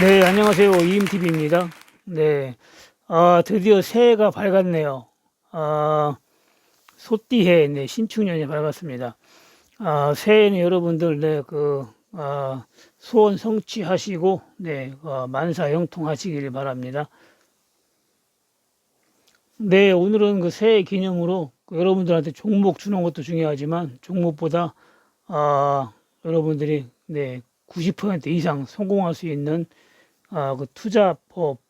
네, 안녕하세요. 이임TV입니다. 네, 아, 드디어 새해가 밝았네요. 아, 소띠해, 네, 신축년이 밝았습니다. 아, 새해는 여러분들, 네, 그, 아, 소원 성취하시고, 네, 어, 만사 형통하시길 바랍니다. 네, 오늘은 그 새해 기념으로 그 여러분들한테 종목 주는 것도 중요하지만 종목보다 아, 여러분들이 네, 90% 이상 성공할 수 있는 아, 그 투자법,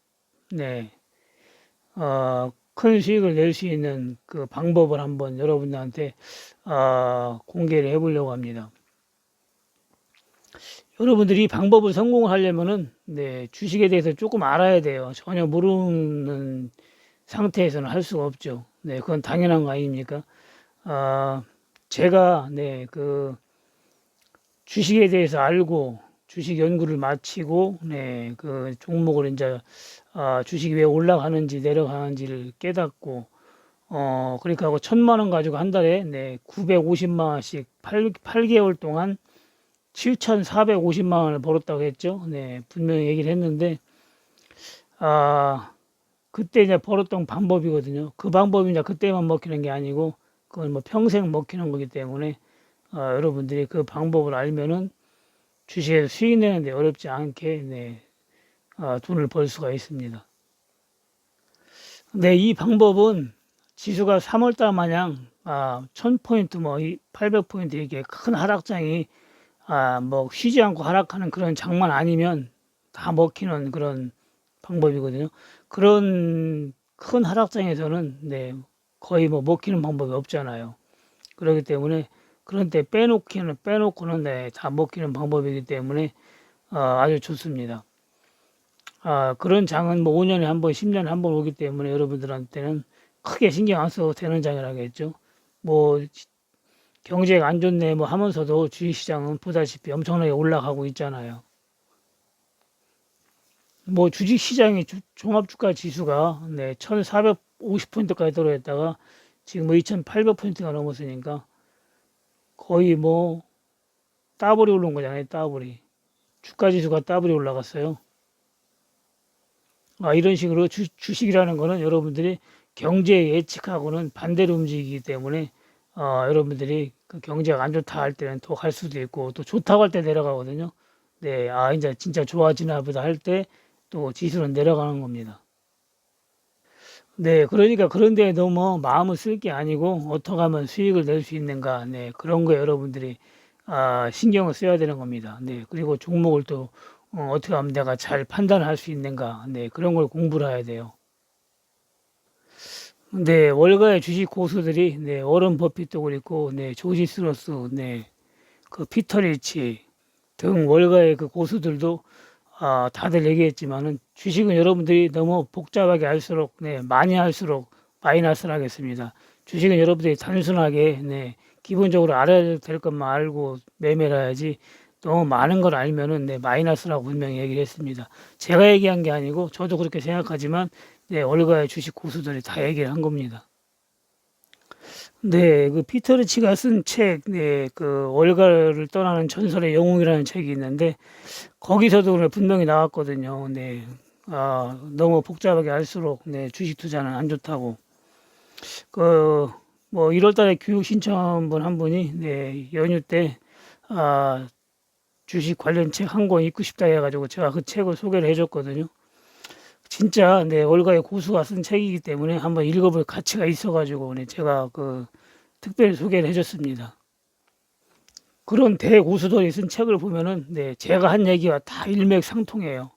네, 아, 큰 수익을 낼 수 있는 그 방법을 한번 여러분들한테 아, 공개를 해보려고 합니다. 여러분들이 이 방법을 성공을 하려면은 네, 주식에 대해서 조금 알아야 돼요. 전혀 모르는 상태에서는 할 수가 없죠. 네, 그건 당연한 거 아닙니까? 아, 제가 네, 그 주식에 대해서 알고 주식 연구를 마치고 네, 그 종목을 이제 아, 주식이 왜 올라가는지 내려가는지를 깨닫고 어, 그러니까 그 천만 원 가지고 한 달에 네, 950만 원씩 8, 8개월 동안 7,450만 원을 벌었다고 했죠. 네, 분명히 얘기를 했는데 아, 그때 이제 벌었던 방법이거든요. 그 방법이 이제 그때만 먹히는 게 아니고 그건 뭐 평생 먹히는 거기 때문에 어, 여러분들이 그 방법을 알면은 주식에서 수익 내는데 어렵지 않게 네, 어, 돈을 벌 수가 있습니다. 네, 이 방법은 지수가 3월달 마냥 아, 1000포인트 뭐 800포인트 이렇게 큰 하락장이 아, 뭐 쉬지 않고 하락하는 그런 장만 아니면 다 먹히는 그런 방법이거든요. 그런 큰 하락장에서는 네, 거의 뭐 먹히는 방법이 없잖아요. 그렇기 때문에 그런 때 빼놓기는 빼놓고는 네, 다 먹히는 방법이기 때문에 어, 아주 좋습니다. 아, 그런 장은 뭐 5년에 한 번, 10년에 한 번 오기 때문에 여러분들한테는 크게 신경 안 써도 되는 장이라겠죠. 뭐 경제가 안 좋네 뭐 하면서도 주식시장은 보다시피 엄청나게 올라가고 있잖아요. 뭐 주식시장의 종합주가 지수가 네, 1450포인트까지 떨어졌다가 지금 뭐 2800포인트가 넘었으니까 거의 뭐 따블이 오른 거잖아요. 따블이. 주가 지수가 따블이 올라갔어요. 아, 이런 식으로 주, 주식이라는 거는 여러분들이 경제 예측하고는 반대로 움직이기 때문에 어, 여러분들이 그 경제가 안 좋다 할 때는 더 갈 수도 있고 또 좋다고 할 때 내려가거든요. 네, 아 이제 진짜 좋아지나 보다 할 때 또 지수는 내려가는 겁니다. 네, 그러니까 그런데 너무 마음을 쓸 게 아니고 어떻게 하면 수익을 낼 수 있는가, 네, 그런 거 여러분들이 아, 신경을 써야 되는 겁니다. 네, 그리고 종목을 또 어, 떻게 하면 내가 잘 판단할 수 있는가, 네, 그런 걸 공부를 해야 돼요. 네, 월가의 주식 고수들이 네, 워런 버핏도 그렇고, 네, 조지 스로스, 네, 그 피터 리치 등 월가의 그 고수들도 아, 다들 얘기했지만은 주식은 여러분들이 너무 복잡하게 할수록 네, 많이 할수록 마이너스를 하겠습니다. 주식은 여러분들이 단순하게 네, 기본적으로 알아야 될 것만 알고 매매를 해야지 너무 많은 걸 알면은 네, 마이너스라고 분명히 얘기를 했습니다. 제가 얘기한 게 아니고 저도 그렇게 생각하지만 네, 월가의 주식 고수들이 다 얘기를 한 겁니다. 네, 그 피터 리치가 쓴 책, 네, 그 월가를 떠나는 전설의 영웅이라는 책이 있는데 거기서도 분명히 나왔거든요. 네, 아, 너무 복잡하게 할수록 네, 주식 투자는 안 좋다고. 그 뭐 1월달에 교육 신청한 분 한 분이 네, 연휴 때 아, 주식 관련 책 한 권 읽고 싶다 해가지고 제가 그 책을 소개를 해줬거든요. 진짜 네, 월가의 고수가 쓴 책이기 때문에 한번 읽어볼 가치가 있어가지고 네, 제가 그 특별히 소개를 해줬습니다. 그런 대고수들이 쓴 책을 보면은 네, 제가 한 얘기와 다 일맥상통해요.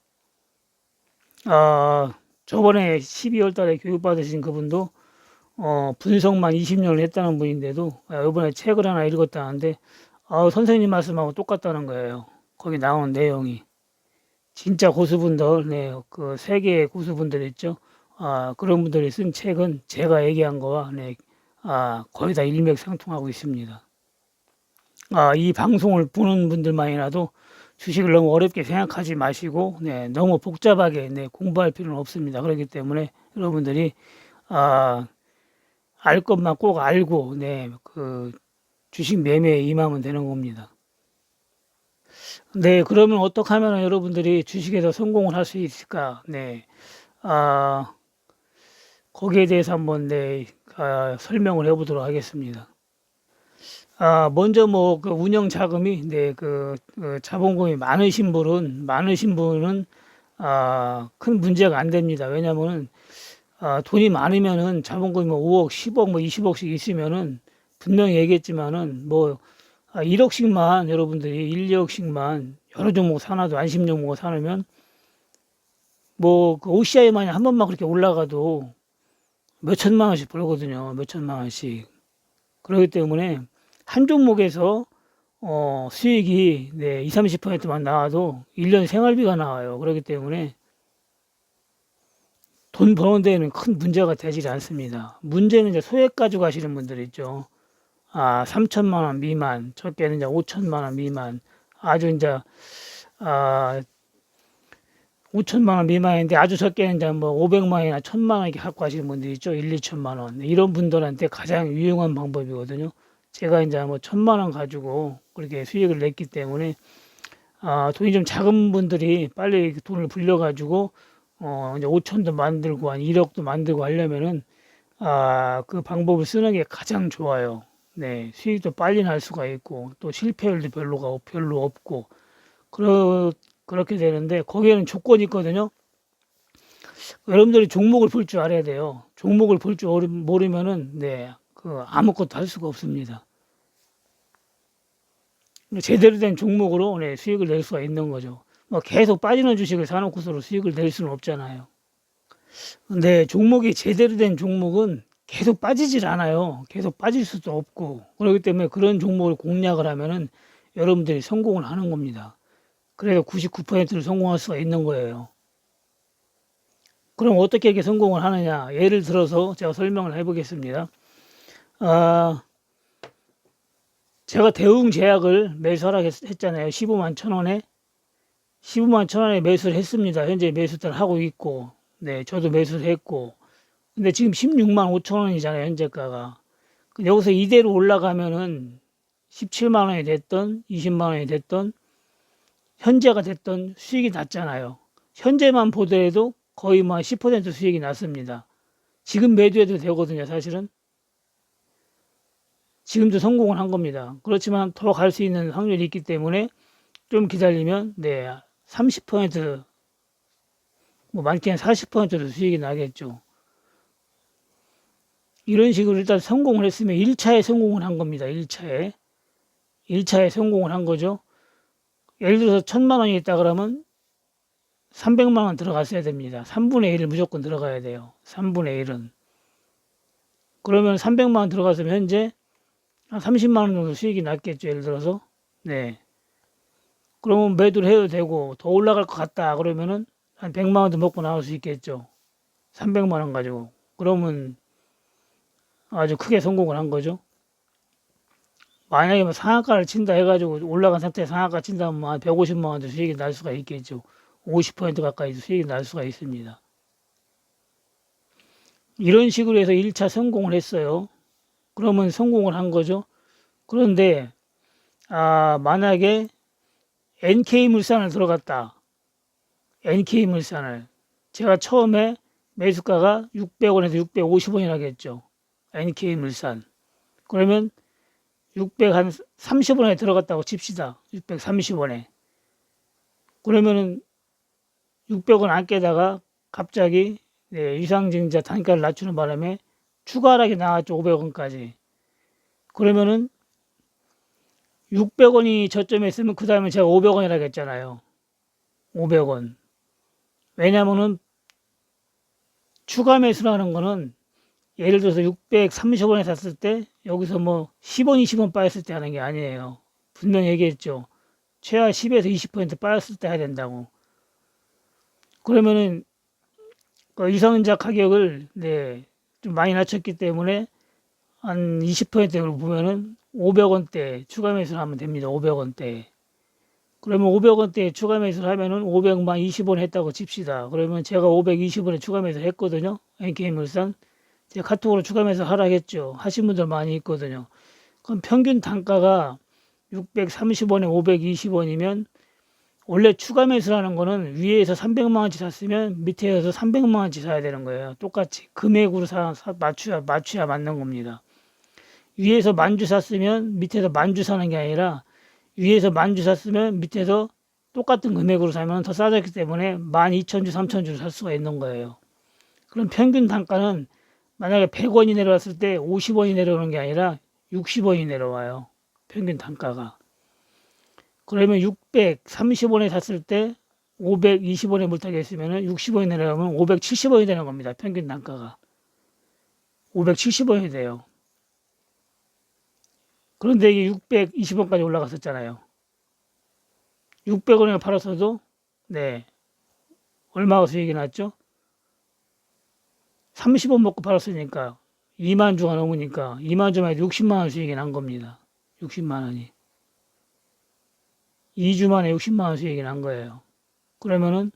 아, 저번에 12월 달에 교육받으신 그분도 어, 분석만 20년을 했다는 분인데도 아, 이번에 책을 하나 읽었다는데 아, 선생님 말씀하고 똑같다는 거예요. 거기 나오는 내용이. 진짜 고수분들, 네, 그 세계의 고수분들 있죠. 아, 그런 분들이 쓴 책은 제가 얘기한 거와 네, 아, 거의 다 일맥상통하고 있습니다. 아, 이 방송을 보는 분들만이라도 주식을 너무 어렵게 생각하지 마시고, 네, 너무 복잡하게 네, 공부할 필요는 없습니다. 그렇기 때문에 여러분들이 아, 알 것만 꼭 알고, 네, 그 주식 매매에 임하면 되는 겁니다. 네, 그러면 어떻게 하면 여러분들이 주식에서 성공을 할 수 있을까? 네, 아, 거기에 대해서 한번 네, 아, 설명을 해보도록 하겠습니다. 아, 먼저 뭐 그 운영 자금이 네, 그, 그 자본금이 많으신 분은 많으신 분은 아, 큰 문제가 안 됩니다. 왜냐면은 아, 돈이 많으면은 자본금이 뭐 5억, 10억, 뭐 20억씩 있으면은 분명히 얘기했지만은 뭐 아, 1억씩만 여러분들이 1, 2억씩만 여러 종목 사놔도 안심 종목을 사놓으면 뭐그 OCI만이 한 번만 그렇게 올라가도 몇 천만 원씩 벌거든요. 몇 천만 원씩. 그렇기 때문에 한 종목에서 어, 수익이 네, 20, 30%만 나와도 1년 생활비가 나와요. 그렇기 때문에 돈 버는 데에는 큰 문제가 되지 않습니다. 문제는 이제 소액 가지고 하시는 분들 있죠. 아, 3천만 원 미만, 적게는 이제 5천만 원 미만, 아주 이제 아, 5천만 원 미만인데 아주 적게는 이제 뭐 500만 원이나 1000만 원 이렇게 갖고 하시는 분들 있죠. 1, 2천만 원. 이런 분들한테 가장 유용한 방법이거든요. 제가 이제 뭐 천만 원 가지고 그렇게 수익을 냈기 때문에 아, 돈이 좀 작은 분들이 빨리 그 돈을 불려 가지고 어, 이제 5천도 만들고 한 1억도 만들고 하려면은 아, 그 방법을 쓰는 게 가장 좋아요. 네, 수익도 빨리 날 수가 있고 또 실패율도 별로가 없- 별로 없고 그러, 그렇게 되는데 거기에는 조건이 있거든요. 여러분들이 종목을 볼 줄 알아야 돼요. 종목을 볼 줄 모르면은 네, 그 아무것도 할 수가 없습니다. 제대로 된 종목으로 네, 수익을 낼 수가 있는 거죠. 뭐 계속 빠지는 주식을 사놓고서 수익을 낼 수는 없잖아요. 근데 종목이 제대로 된 종목은 계속 빠지질 않아요. 계속 빠질 수도 없고 그렇기 때문에 그런 종목을 공략을 하면은 여러분들이 성공을 하는 겁니다. 그래서 99%를 성공할 수가 있는 거예요. 그럼 어떻게 이렇게 성공을 하느냐? 예를 들어서 제가 설명을 해보겠습니다. 아, 제가 대웅 제약을 매수하라고 했- 했잖아요. 15만 천 원에 15만 천 원에 매수를 했습니다. 현재 매수를 하고 있고, 네, 저도 매수를 했고, 근데 지금 16만 5천 원이잖아요. 현재가가. 그 여기서 이대로 올라가면은 17만 원이 됐던, 20만 원이 됐던, 현재가 됐던 수익이 났잖아요. 현재만 보더라도 거의 뭐 10% 수익이 났습니다. 지금 매도해도 되거든요, 사실은. 지금도 성공을 한 겁니다. 그렇지만 더 갈 수 있는 확률이 있기 때문에 좀 기다리면 네, 30%, 뭐 많게는 40%도 수익이 나겠죠. 이런 식으로 일단 성공을 했으면 1차에 성공을 한 겁니다. 1차에. 1차에 성공을 한 거죠. 예를 들어서 1000만 원이 있다 그러면 300만 원 들어갔어야 됩니다. 3분의 1을 무조건 들어가야 돼요. 3분의 1은. 그러면 300만 원 들어갔으면 현재 한 30만 원 정도 수익이 났겠죠. 예를 들어서. 네. 그러면 매도를 해도 되고 더 올라갈 것 같다 그러면은 한 100만 원도 먹고 나올 수 있겠죠. 300만 원 가지고. 그러면 아주 크게 성공을 한 거죠. 만약에 뭐 상한가를 친다 해가지고 올라간 상태에 상한가 친다면 뭐한 150만 원도 수익이 날 수가 있겠죠. 50% 가까이 수익이 날 수가 있습니다. 이런 식으로 해서 1차 성공을 했어요. 그러면 성공을 한 거죠. 그런데 아, 만약에 NK물산을 들어갔다. NK물산을 제가 처음에 매수가가 600원에서 650원이라겠죠. NK물산. 그러면 600한 30원에 들어갔다고 칩시다. 630원에. 그러면은 600원 안 깨다가 갑자기 네, 유상증자 단가를 낮추는 바람에 추가 하락이 나왔죠. 500원까지. 그러면은 600원이 저점에 있으면 그 다음에 제가 500원이라고 했잖아요. 500원. 왜냐면은 추가 매수라는 거는 예를 들어서 630원에 샀을 때 여기서 뭐 10원, 20원 빠졌을 때 하는 게 아니에요. 분명히 얘기했죠. 최하 10에서 20% 빠졌을 때 해야 된다고. 그러면은 그 이성자 가격을 네, 좀 많이 낮췄기 때문에 한 20%로 보면은 500원대 추가 매수를 하면 됩니다. 500원대. 그러면 500원대 추가 매수를 하면은 500만 20원 했다고 칩시다. 그러면 제가 520원에 추가 매수를 했거든요. NK물산. 카톡으로 추가 매수 하라겠죠. 하신 분들 많이 있거든요. 그럼 평균 단가가 630원에 520원이면 원래 추가 매수라는 거는 위에서 300만 원치 샀으면 밑에서 300만 원치 사야 되는 거예요. 똑같이 금액으로 사, 사- 맞춰야 맞춰야 맞는 겁니다. 위에서 만주 샀으면 밑에서 만주 사는 게 아니라 위에서 만주 샀으면 밑에서 똑같은 금액으로 사면 더 싸졌기 때문에 12,000주, 3,000주를 살 수가 있는 거예요. 그럼 평균 단가는 만약에 100원이 내려왔을 때 50원이 내려오는 게 아니라 60원이 내려와요. 평균 단가가. 그러면 630원에 샀을 때 520원에 물타기 했으면 60원이 내려가면 570원이 되는 겁니다. 평균 단가가. 570원이 돼요. 그런데 이게 620원까지 올라갔었잖아요. 600원에 팔았어도 네 얼마가 수익이 났죠? 30원 먹고 팔았으니까 2만 주가 넘으니까 2만 주만 해도 60만 원 수익이 난 겁니다. 60만 원이. 2주 만에 60만 원 수익이 난 거예요. 그러면은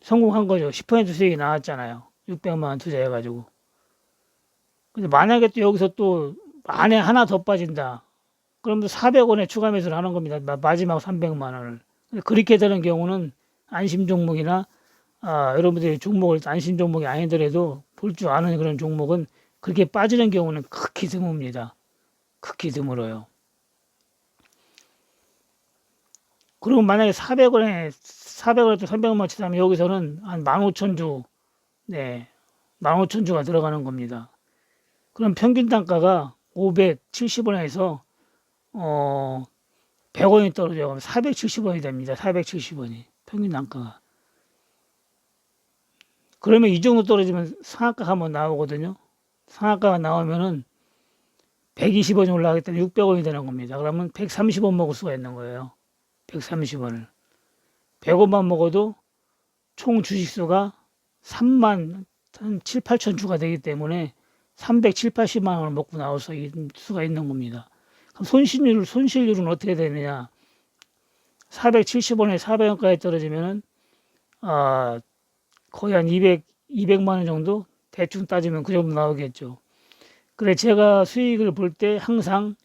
성공한 거죠. 10% 수익이 나왔잖아요. 600만 원 투자해가지고. 근데 만약에 또 여기서 또 안에 하나 더 빠진다. 그러면 400원에 추가 매수를 하는 겁니다. 마- 마지막 300만 원을. 그렇게 되는 경우는 안심 종목이나 아, 여러분들이 종목을 안심 종목이 아니더라도 볼 줄 아는 그런 종목은 그렇게 빠지는 경우는 극히 드뭅니다. 극히 드물어요. 그리고 만약에 400원에 400원에 또 300원만 치다면 여기서는 한 15,000주 네. 15,000주가 들어가는 겁니다. 그럼 평균 단가가 570원에서 어 100원이 떨어져 가면 470원이 됩니다. 470원이 평균 단가가. 그러면 이 정도 떨어지면 상한가 한번 나오거든요. 상한가가 나오면은 120원이 올라가기 때문에 600원이 되는 겁니다. 그러면 130원 먹을 수가 있는 거예요. 130원을. 100원만 먹어도 총 주식수가 3만 한 7, 8천 주가 되기 때문에 300, 7, 80만 원을 먹고 나올 수가 있는 겁니다. 그럼 손실률, 손실률은 어떻게 되느냐? 470원에 400원까지 떨어지면은, 아, 거의 한 200, 200만 원 정도? 대충 따지면 그 정도 나오겠죠. 그래, 제가 수익을 볼 때 항상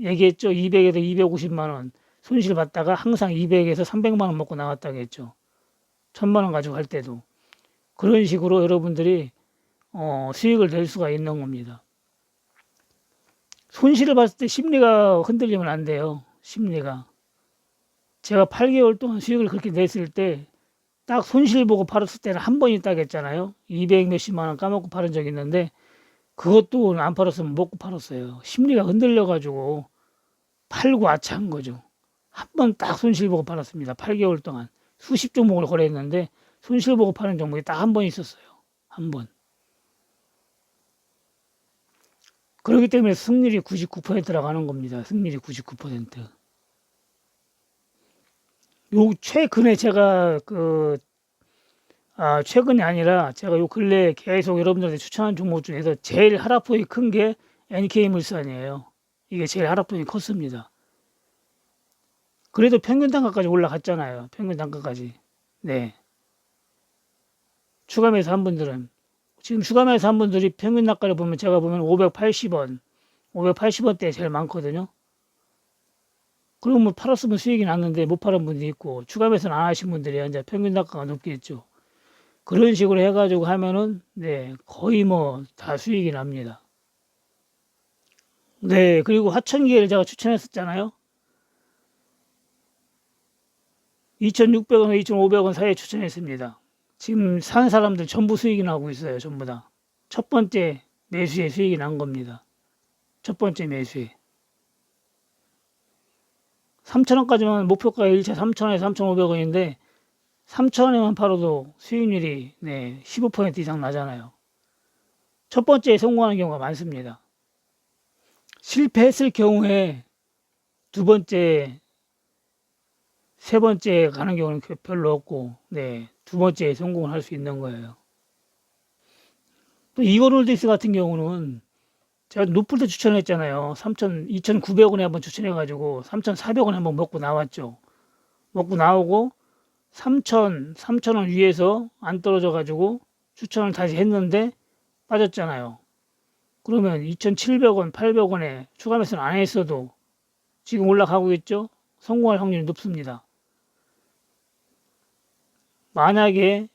얘기했죠. 200에서 250만 원 손실 봤다가 항상 200에서 300만 원 먹고 나왔다고 했죠. 1000만 원 가지고 할 때도. 그런 식으로 여러분들이 어, 수익을 낼 수가 있는 겁니다. 손실을 봤을 때 심리가 흔들리면 안 돼요. 심리가. 제가 8개월 동안 수익을 그렇게 냈을 때 딱 손실 보고 팔았을 때는 한 번 있다고 했잖아요. 200 몇십만 원 까먹고 팔은 적이 있는데 그것도 안 팔았으면 먹고 팔았어요. 심리가 흔들려 가지고 팔고 아차한 거죠. 한 번 딱 손실 보고 팔았습니다. 8개월 동안 수십 종목을 거래했는데 손실 보고 파는 종목이 딱 한 번 있었어요. 한 번. 그렇기 때문에 승률이 99%라고 하는 겁니다. 승률이 99%. 요 최근에 제가 그 아, 최근이 아니라 제가 요 근래 계속 여러분들한테 추천한 종목 중에서 제일 하락폭이 큰 게 NK물산이에요. 이게 제일 하락폭이 컸습니다. 그래도 평균 단가까지 올라갔잖아요. 평균 단가까지. 네. 추가 매수 한 분들은 지금 추가 매수 한 분들이 평균 단가를 보면 제가 보면 580원, 580원대 제일 많거든요. 뭐 팔았으면 수익이 났는데 못 팔은 분도 있고 추가 매수는 안 하신 분들이 이제 평균 단가가 높겠죠. 그런 식으로 해가지고 하면은 네 거의 뭐 다 수익이 납니다. 네 그리고 하천기를 제가 추천했었잖아요. 2,600원, 2,500원 사이에 추천했습니다. 지금 산 사람들 전부 수익이 나고 있어요. 전부 다. 첫 번째 매수에 수익이 난 겁니다. 첫 번째 매수에. 3,000원까지만 목표가 1차 3,000원에서 3,500원인데 3,000원에만 팔아도 수익률이 네, 15% 이상 나잖아요. 첫 번째에 성공하는 경우가 많습니다. 실패했을 경우에 두 번째, 세 번째 가는 경우는 별로 없고, 네, 두 번째에 성공을 할 수 있는 거예요. 또 이거롤드스 같은 경우는 제가 때 추천했잖아요. 3,000, 2,900원에 한번 추천해가지고 3,400원에 한번 먹고 나왔죠. 먹고 나오고 3,000, 3,000원 위에서 안 떨어져가지고 추천을 다시 했는데 빠졌잖아요. 그러면 2,700원, 800원에 추가 매수는 안 했어도 지금 올라가고 있죠. 성공할 확률이 높습니다. 만약에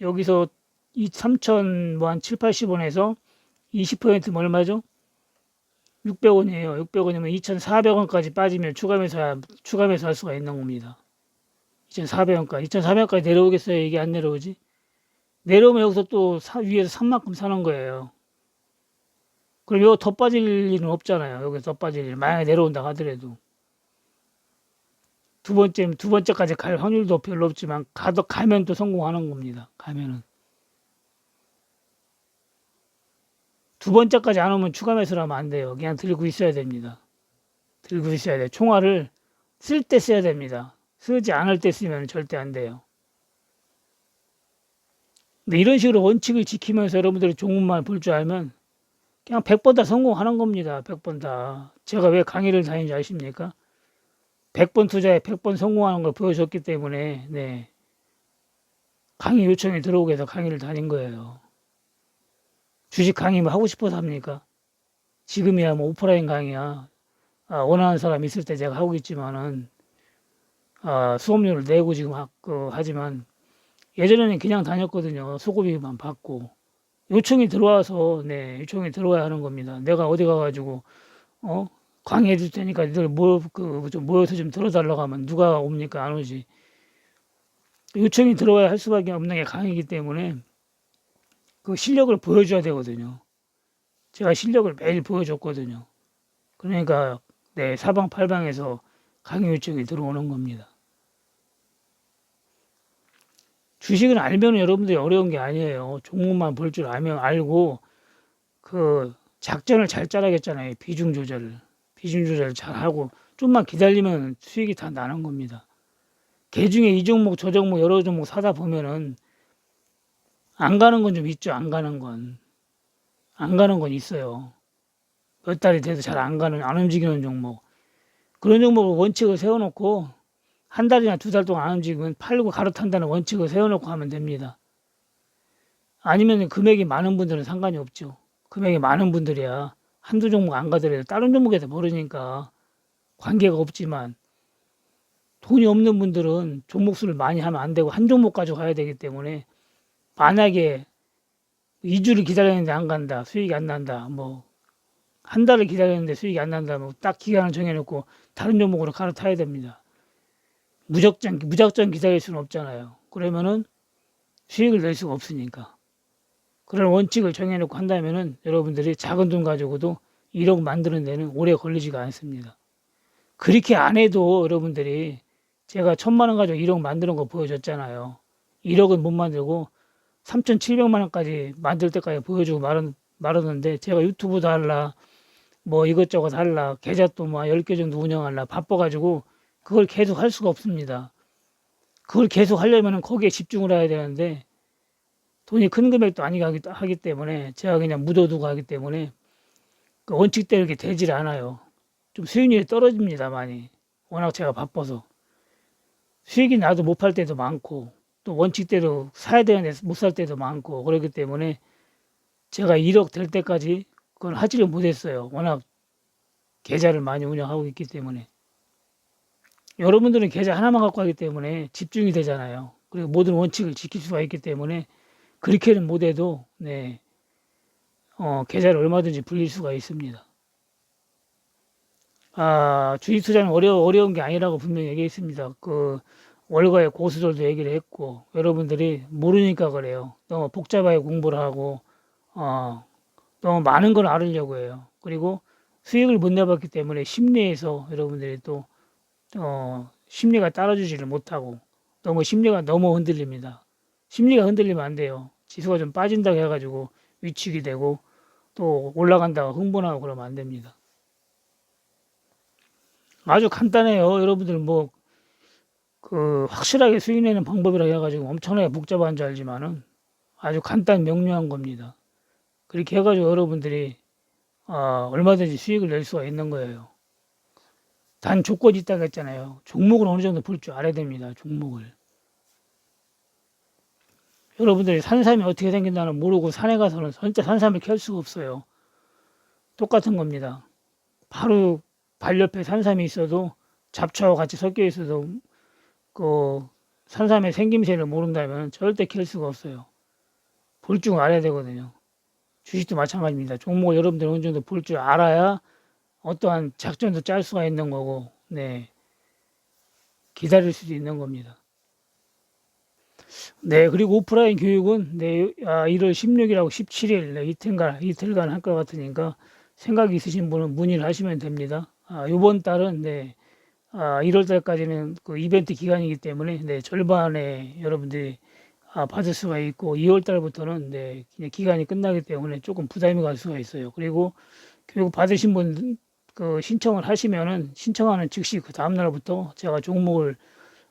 여기서 이 3천 뭐한 7, 80원에서 20%면 얼마죠? 600원이에요. 600원이면 2,400원까지 빠지면 추가 매수 추가 매수할 수가 있는 겁니다. 2,400원까지 2,400원까지 내려오겠어요? 이게 안 내려오지? 내려오면 여기서 또 사, 위에서 산 만큼 사는 거예요. 그럼 이거 더 빠질 일은 없잖아요. 여기서 더 빠질 일. 만약에 내려온다 하더라도. 두 번째, 두 번째까지 갈 확률도 별로 없지만, 가도, 가면 또 성공하는 겁니다. 가면은. 두 번째까지 안 오면 추가 매수를 하면 안 돼요. 그냥 들고 있어야 됩니다. 들고 있어야 돼요. 총알을 쓸 때 써야 됩니다. 쓰지 않을 때 쓰면 절대 안 돼요. 근데 이런 식으로 원칙을 지키면서 여러분들이 종목만 볼 줄 알면 그냥 100번 다 성공하는 겁니다. 100번 다. 제가 왜 강의를 다니는지 아십니까? 100번 투자에 100번 성공하는 걸 보여줬기 때문에 네. 강의 요청이 들어오게 해서 강의를 다닌 거예요. 주식 강의 뭐 하고 싶어서 합니까? 지금이야 뭐 오프라인 강의야. 아, 원하는 사람 있을 때 제가 하고 있지만은 아, 수업료를 내고 지금 하, 그, 하지만 예전에는 그냥 다녔거든요. 소고비만 받고 요청이 들어와서 네 요청이 들어와야 하는 겁니다. 내가 어디 가가지고 어 강의해 줄 테니까 니들 뭐그좀 모여서 좀 들어달라고 하면 누가 옵니까 안 오지. 요청이 들어와야 할 수밖에 없는 게 강의이기 때문에 그 실력을 보여줘야 되거든요. 제가 실력을 매일 보여줬거든요. 그러니까 네 사방팔방에서 강의 요청이 들어오는 겁니다. 주식은 알면 여러분들이 어려운 게 아니에요. 종목만 볼 줄 알면 알고 그 작전을 잘 짜라겠잖아요. 비중 조절을. 비중 조절을 잘 하고 좀만 기다리면 수익이 다 나는 겁니다. 개 중에 이 종목 저 종목 여러 종목 사다 보면은 안 가는 건 좀 있죠. 안 가는 건. 안 가는 건 있어요. 몇 달이 돼도 잘 안 가는, 안 움직이는 종목. 그런 종목을 원칙을 세워놓고 한 달이나 두 달 동안 안 움직이면 팔고 갈아탄다는 원칙을 세워놓고 하면 됩니다. 아니면 금액이 많은 분들은 상관이 없죠. 금액이 많은 분들이야 한두 종목 안 가더라도 다른 종목에서 모르니까 관계가 없지만 돈이 없는 분들은 종목 수를 많이 하면 안 되고 한 종목 가지고 가야 되기 때문에 만약에 2주를 기다렸는데 안 간다. 수익이 안 난다. 뭐 한 달을 기다렸는데 수익이 안 난다. 뭐 딱 기간을 정해놓고 다른 종목으로 갈아타야 됩니다. 무작정, 무작정 기다릴 수는 없잖아요. 그러면은 수익을 낼 수가 없으니까. 그런 원칙을 정해놓고 한다면은 여러분들이 작은 돈 가지고도 1억 만드는 데는 오래 걸리지가 않습니다. 그렇게 안 해도 여러분들이 제가 천만 원 가지고 1억 만드는 거 보여줬잖아요. 1억은 못 만들고 3,700만 원까지 만들 때까지 보여주고 말은, 말하는데 제가 유튜브도 할라, 뭐 이것저것 할라, 계좌 또뭐 10개 정도 운영할라 바빠가지고 그걸 계속 할 수가 없습니다. 그걸 계속 하려면 거기에 집중을 해야 되는데 돈이 큰 금액도 아니기 하기 때문에 제가 그냥 묻어두고 하기 때문에 그 원칙대로 이렇게 되질 않아요. 좀 수익률이 떨어집니다, 많이. 워낙 제가 바빠서. 수익이 나도 못 팔 때도 많고 또 원칙대로 사야 되는데 못 살 때도 많고 그렇기 때문에 제가 1억 될 때까지 그걸 하지를 못했어요. 워낙 계좌를 많이 운영하고 있기 때문에. 여러분들은 계좌 하나만 갖고 하기 때문에 집중이 되잖아요. 그리고 모든 원칙을 지킬 수가 있기 때문에 그렇게는 못해도 네 어, 계좌를 얼마든지 불릴 수가 있습니다. 아 주식 투자는 어려 어려운 게 아니라고 분명히 얘기했습니다. 그 월가의 고수들도 얘기를 했고 여러분들이 모르니까 그래요. 너무 복잡하게 공부를 하고 어, 너무 많은 걸 알으려고 해요. 그리고 수익을 못 내봤기 때문에 심리에서 여러분들이 또 어, 심리가 따라주지를 못하고 너무 심리가 너무 흔들립니다. 심리가 흔들리면 안 돼요. 지수가 좀 빠진다고 해가지고 위축이 되고 또 올라간다고 흥분하고 그러면 안 됩니다. 아주 간단해요. 여러분들 뭐, 그, 확실하게 수익 내는 방법이라 해가지고 엄청나게 복잡한 줄 알지만은 아주 간단 명료한 겁니다. 그렇게 해가지고 여러분들이, 어, 얼마든지 수익을 낼 수가 있는 거예요. 단 조건이 있다고 했잖아요. 종목을 어느 정도 볼 줄 알아야 됩니다. 종목을. 여러분들이 산삼이 어떻게 생긴다는 모르고 산에 가서는 진짜 산삼을 켤 수가 없어요. 똑같은 겁니다. 바로 발 옆에 산삼이 있어도 잡초와 같이 섞여 있어도 그 산삼의 생김새를 모른다면 절대 킬 수가 없어요. 볼 줄 알아야 되거든요. 주식도 마찬가지입니다. 종목을 여러분들 어느 정도 볼 줄 알아야 어떠한 작전도 짤 수가 있는 거고, 네. 기다릴 수도 있는 겁니다. 네, 그리고 오프라인 교육은 네, 아, 1월 16일하고 17일 네, 이틀간 이틀간 할 것 같으니까 생각 이 있으신 분은 문의를 하시면 됩니다. 아, 이번 달은 네, 아, 1월 달까지는 그 이벤트 기간이기 때문에 네, 절반에 여러분들이 아, 받을 수가 있고 2월 달부터는 네, 그냥 기간이 끝나기 때문에 조금 부담이 갈 수가 있어요. 그리고 교육 받으신 분 그 신청을 하시면은 신청하는 즉시 그 다음 날부터 제가 종목을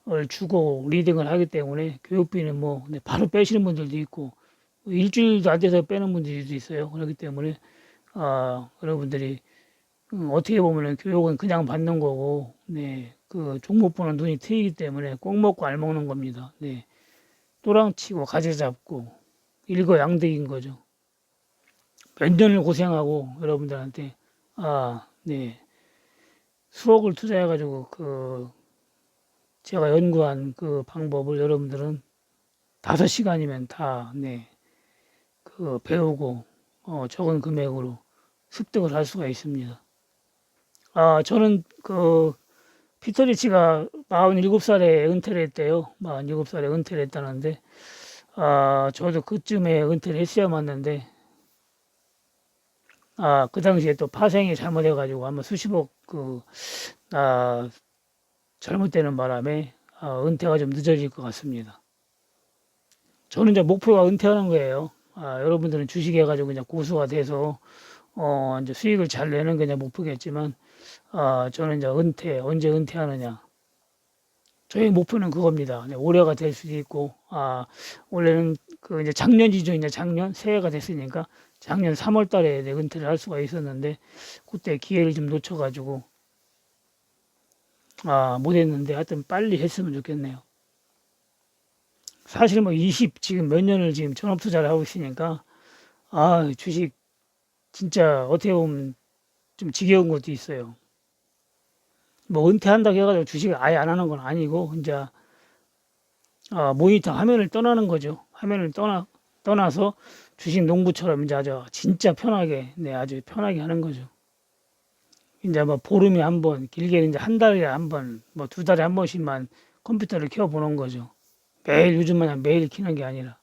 을 주고 리딩을 하기 때문에 교육비는 뭐 네, 바로 빼시는 분들도 있고 일주일도 안 돼서 빼는 분들도 있어요. 그렇기 때문에 아, 여러분들이 음, 어떻게 보면은 교육은 그냥 받는 거고 네, 그 종목 보는 눈이 트이기 때문에 꼭 먹고 알 먹는 겁니다. 네. 또랑 치고 가재 잡고 일거 양득인 거죠. 몇 년을 고생하고 여러분들한테 아, 네. 수억을 투자해 가지고 그 제가 연구한 그 방법을 여러분들은 다섯 시간이면 다, 네, 그 배우고, 어, 적은 금액으로 습득을 할 수가 있습니다. 아, 저는 그, 피터리치가 47살에 은퇴를 했대요. 47살에 은퇴를 했다는데, 아, 저도 그쯤에 은퇴를 했어야 맞는데, 아, 그 당시에 또 파생이 잘못해가지고 아마 수십억 그, 아, 잘못되는 바람에 아, 은퇴가 좀 늦어질 것 같습니다. 저는 이제 목표가 은퇴하는 거예요. 아, 여러분들은 주식 해가지고 그냥 고수가 돼서 어, 이제 수익을 잘 내는 게 그냥 목표겠지만 아, 저는 이제 은퇴 언제 은퇴하느냐. 저희 목표는 그겁니다. 네, 올해가 될 수도 있고 아, 올해는 그 이제 작년이죠. 이제 작년 새해가 됐으니까 작년 3월 달에 네, 은퇴를 할 수가 있었는데 그때 기회를 좀 놓쳐가지고 아, 못했는데 하여튼 빨리 했으면 좋겠네요. 사실 뭐 20 지금 몇 년을 지금 전업 투자를 하고 있으니까 아, 주식 진짜 어떻게 보면 좀 지겨운 것도 있어요. 뭐 은퇴한다고 해가지고 주식을 아예 안 하는 건 아니고 이제 아, 모니터 화면을 떠나는 거죠. 화면을 떠나 떠나서 주식 농부처럼 이제 아주 진짜 편하게 네 아주 편하게 하는 거죠. 이제 뭐 보름에 한 번, 길게는 이제 한 달에 한 번, 뭐 두 달에 한 번씩만 컴퓨터를 켜 보는 거죠. 매일 요즘 마냥 매일 키는 게 아니라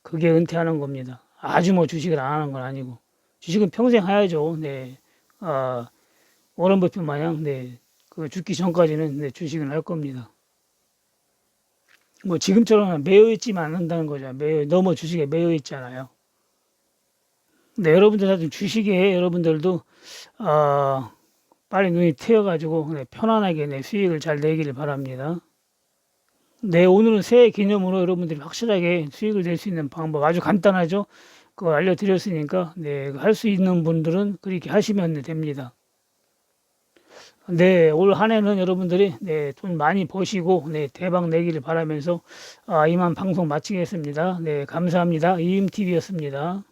그게 은퇴하는 겁니다. 아주 뭐 주식을 안 하는 건 아니고 주식은 평생 해야죠. 네, 어, 워런 버핏 마냥 네, 그 죽기 전까지는 네, 주식은 할 겁니다. 뭐 지금처럼 매여 있지만 않는다는 거죠. 매여 너무 주식에 매여 있잖아요. 네, 여러분들 주식에 여러분들도 어, 빨리 눈이 트여가지고 네, 편안하게 네, 수익을 잘 내기를 바랍니다. 네, 오늘은 새해 기념으로 여러분들이 확실하게 수익을 낼 수 있는 방법 아주 간단하죠. 그걸 알려드렸으니까 네, 할 수 있는 분들은 그렇게 하시면 됩니다. 네, 올 한 해는 여러분들이 네, 돈 많이 버시고 네, 대박 내기를 바라면서 아, 이만 방송 마치겠습니다. 네, 감사합니다. 이음TV였습니다.